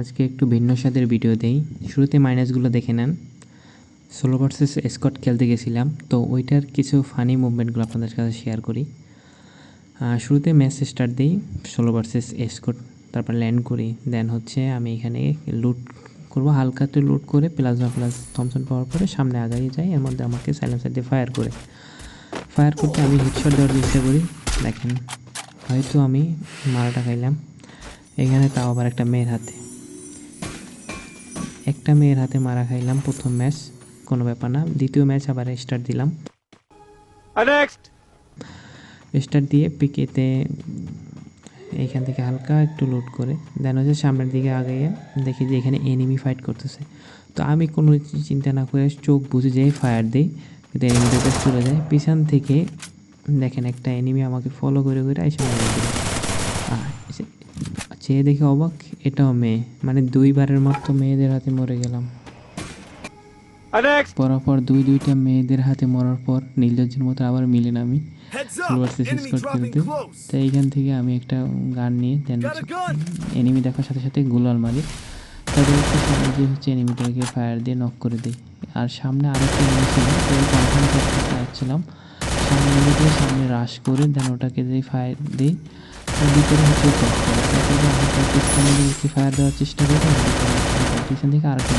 আজকে একটু ভিন্ন স্বাদের ভিডিও দেই। শুরুতে মাইনাসগুলো দেখে নেন। সোলো ভার্সেস স্কট খেলতে গেছিলাম, তো ওইটার কিছু ফানি মুভমেন্টগুলো আপনাদের কাছে শেয়ার করি। শুরুতে ম্যাচ স্টার্ট দিই সোলো ভার্সেস স্কট তারপর ল্যান্ড করি। দেন হচ্ছে আমি এখানে লুট করব, হালকা একটু লুট করে প্লাজমা প্লাস থমসন পাওয়ার পরে সামনে আগাই যাই, এর মধ্যে আমাকে সাইলেন্সার দিয়ে ফায়ার করে। ফায়ার করতে আমি হেডশট দেওয়ার চেষ্টা করি। দেখেন, হয়তো আমি মারাটা খাইলাম। এখানে তাও আবার একটা মেয়ের হাতে। একটা মেয়ের হাতে মারা খাইলাম প্রথম ম্যাচ কোনো ব্যাপার না। দ্বিতীয় ম্যাচ আবার স্টার্ট দিলাম. স্টার্ট দিয়ে পিকেতে এইখান থেকে হালকা একটু লোড করে দেন হচ্ছে সামনের দিকে আগে দেখি যে এখানে এনিমি ফাইট করতেছে। তো আমি কোনো চিন্তা না করে চোখ বুঝে যেয়ে ফায়ার দিই কিন্তু এনিমিটার কাছে চলে যায় পিছন থেকে দেখেন একটা এনিমি আমাকে ফলো করে করে এসে মারা এসে- চেয়ে দেখে অবাক এটাও মেয়ে। মানে দুইবারের মতো মেয়েদের হাতে মরে গেলাম. পরপর দুই দুইটা মেয়েদের হাতে মরার পর নির্লজ্জের মতো আবার মিলেন আমি। খেলতে! এইখান থেকে আমি একটা গান নিয়ে দেন! এনিমি দেখার সাথে সাথে গুলাল মারি। তারপর হচ্ছে সামনে যে হচ্ছে এনিমিটাকে ফায়ার দিয়ে নক করে দিই। আর সামনে আরেকটা এনিমি ছিল তো কনফার্ম করতে চাচ্ছিলাম। সামনে সামনে রাশ করে দেন ওটাকে দিয়ে ফায়ার দিই। তার ভিতরে হচ্ছে ফায়ার দেওয়ার চেষ্টা করি পিছন থেকে আরেকটা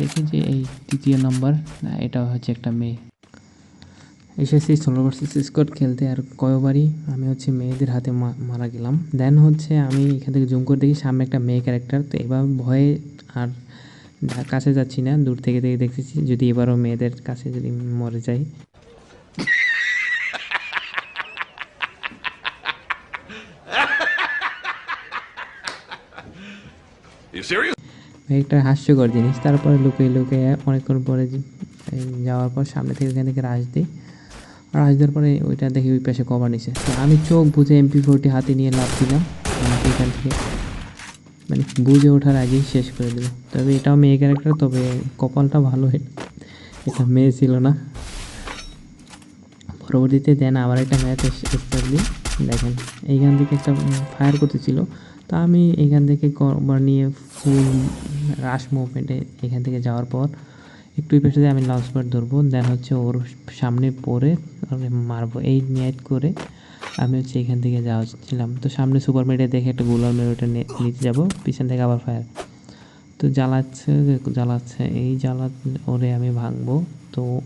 দেখি যে এই তৃতীয় নম্বর এটা হচ্ছে একটা মেয়ে। এসেছি ষোলো ভার্সেস স্কট খেলতে আর কয়বারই আমি হচ্ছে মেয়েদের হাতে মারা গেলাম। দেন হচ্ছে আমি এখান থেকে জুম করে দেখি, সামনে একটা মেয়ে ক্যারেক্টার তো এবার ভয়ে আর কাছে যাচ্ছি না, দূর থেকে দেখে দেখতেছি যদি এবারও মেয়েদের কাছে যদি মরে যাই। একটা হাস্যকর জিনিস। তারপরে লুকিয়ে লুকিয়ে অনেকক্ষণ পরে যাওয়ার পর সামনে থেকে ওখান থেকে রাশ দিই। রাশ দেওয়ার পরে ওইটা দেখি ওই পাশে কভার নিছে। আমি চোখ বুঝে এমপি ফোরটি হাতে নিয়ে লাভ দিলাম। এখান থেকে মানে বুঝে ওঠার আগেই শেষ করে দিল। তবে এটাও মেয়ে ক্যারেক্টার তবে কপালটা ভালো এটা মেয়ে ছিল না। পরবর্তীতে দেন আবার একটা ম্যাচ স্টার্ট দিই দেখেন। এইখান থেকে একটা ফায়ার করতেছিল। তো আমি এখান থেকে কভার নিয়ে ফুল রাশ মুভমেন্টে এখান থেকে যাওয়ার পর একটু পেছনে আমি লঞ্চ প্যাড ধরবো। দেন হচ্ছে ওর সামনে পরে মারবো। এই নিয়াত করে আমি হচ্ছে এখান থেকে যাওয়াচ্ছিলাম তো সামনে সুপার মেডে দেখে একটা গোলার মেরে ওটা নে- নিতে যাব। পিছন থেকে আবার ফায়ার তো জ্বালাচ্ছে জ্বালাচ্ছে, এই জ্বালা ওরে আমি ভাঙবো। তো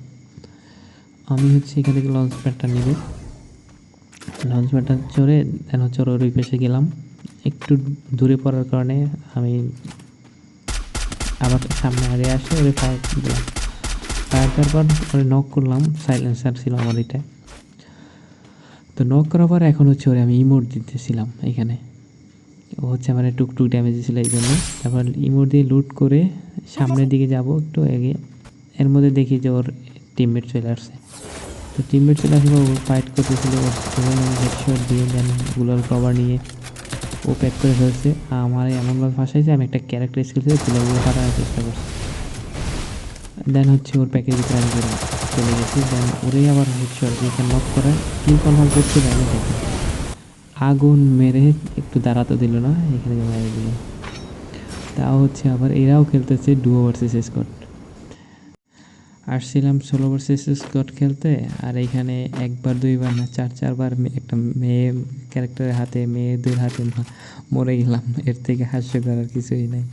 আমি হচ্ছে এখান থেকে লঞ্চ প্যাডটা নিব। লঞ্চ প্যাডটা চড়ে দেন হচ্ছে ওর ওই পাশে গেলাম। একটু দূরে পড়ার কারণে আমি আবার সামনে আগে আসে, ওরে ফায়ার দিলাম। ফায়ার দেওয়ার পর ওরে নক করলাম সাইলেন্সার ছিল আমার এটা। তো নক করার পর এখন হচ্ছে ওরে আমি ইমোট দিতেছিলাম এখানে। ও হচ্ছে আমার টুকটুক ড্যামেজ ছিল এই জন্য। তারপর ইমোট দিয়ে লুট করে সামনের দিকে যাব একটু এগিয়ে এর মধ্যে দেখি যে ওর টিমমেট চলে আসছে। তো টিমমেট চলে আসলে ও ফাইট করতেছিল, ওর হেডশট দিয়ে দেন, গুলোর কভার নিয়ে ও প্যাক করে ফেলছে। আমার এমনভাবে ফাঁসাইছে, আমি একটা ক্যারেক্টার স্কিল থেকে গুলোগুলো ফাটানোর চেষ্টা করছি। দেন হচ্ছে ওর প্যাকের ভিতরে আমি চলে- গেছি। দেন ওরেই আবার হেডশট দিয়ে নক করে কিল কনফার্ম করতে পারি আগুন মেরে একটু দাঁড়াতে দিল না, এখানে মেরে দিল তাও হচ্ছে আবার এরাও খেলতেছে ডুও ভার্সেস স্কট আসছিলাম ষোলো ভার্সেস স্কট খেলতে, আর এইখানে একবার, দুইবার না, চার, চারবার একটা মেয়ে ক্যারেক্টারের হাতে, মেয়েদের হাতে মরে গেলাম। এর থেকে হাস্য করার কিছুই নাই।